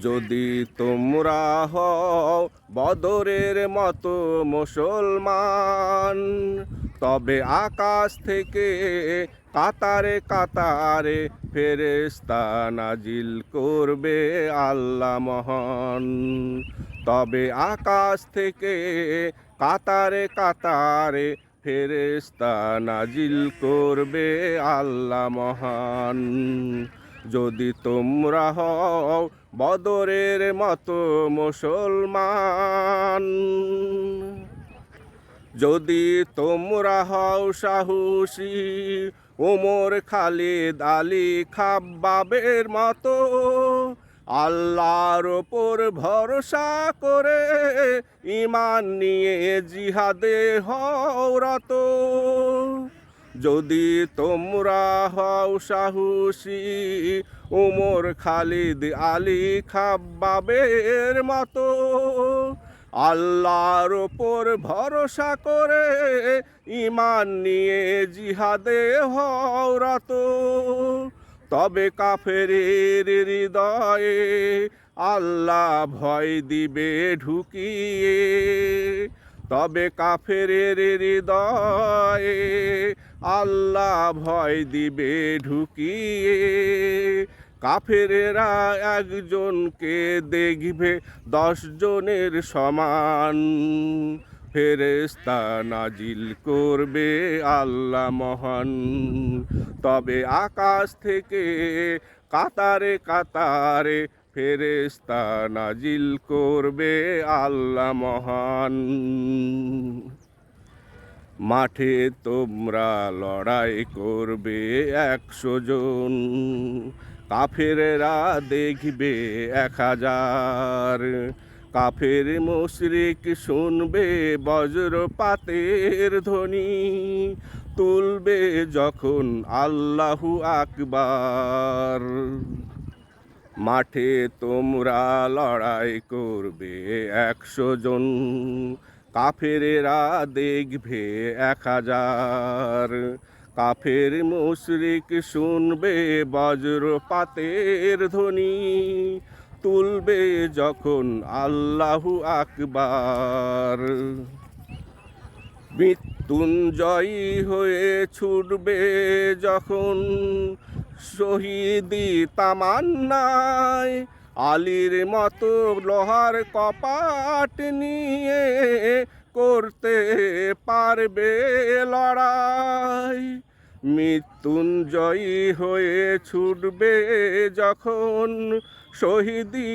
যদি তোমরা হও বদরের মতো মুসলমান, তবে আকাশ থেকে কাতারে কাতারে ফেরেস্তা নাজিল করবে আল্লাহ মহান। তবে আকাশ থেকে কাতারে কাতারে ফেরেস্তা নাজিল করবে আল্লাহ মহান। যদি তোমরা হও বদরের মতো মুসলমান। যদি তোমরা হও সাহসী ওমর খালিদ আলী খাব্বাবের মতো, আল্লাহর ওপর ভরসা করে ইমান নিয়ে জিহাদে হওরত যদি তোমরা হও সাহসী ওমর খালিদ আলী খাব্বাবের মতো, আল্লাহর ওপর ভরসা করে ইমান নিয়ে জিহাদে হওরত তবে কাফেরের হৃদয়ে আল্লাহ ভয় দিবে ঢুকিয়ে। তবে কাফেরের হৃদয়ে আল্লাহ ভয় দিবে ঢুকিয়ে। কাফেরেরা একজনকে দেখবে জনের সমান। ফেরেস্তা নাজিল করবে আল্লাহ মহান। তবে আকাশ থেকে কাতারে কাতারে ফেরেস্তা নাজিল করবে আল্লাহ মহান। মাঠে তোমরা লড়াই করবে একশো জন। কাফেরেরা দেখবে এক হাজার। কাফের মুশরিক শুনবে বজ্রপাতের ধ্বনি। তুলবে যখন আল্লাহু আকবার। মাঠে তোমরা লড়াই করবে একশো জন। কাফেরেরা দেখবে এক হাজার। কাফের মুশরিক শুনবে বজ্রপাতের ধ্বনি, তুলবে যখন আল্লাহু আকবার। মৃত্যুঞ্জয়ী হয়ে ছুটবে যখন শহীদি তামান্নায়, আলীর মতো লোহার কপাট নিয়ে পারবে লড়াই। মৃত্যুঞ্জয়ী হয়ে ছুটবে যখন শহীদি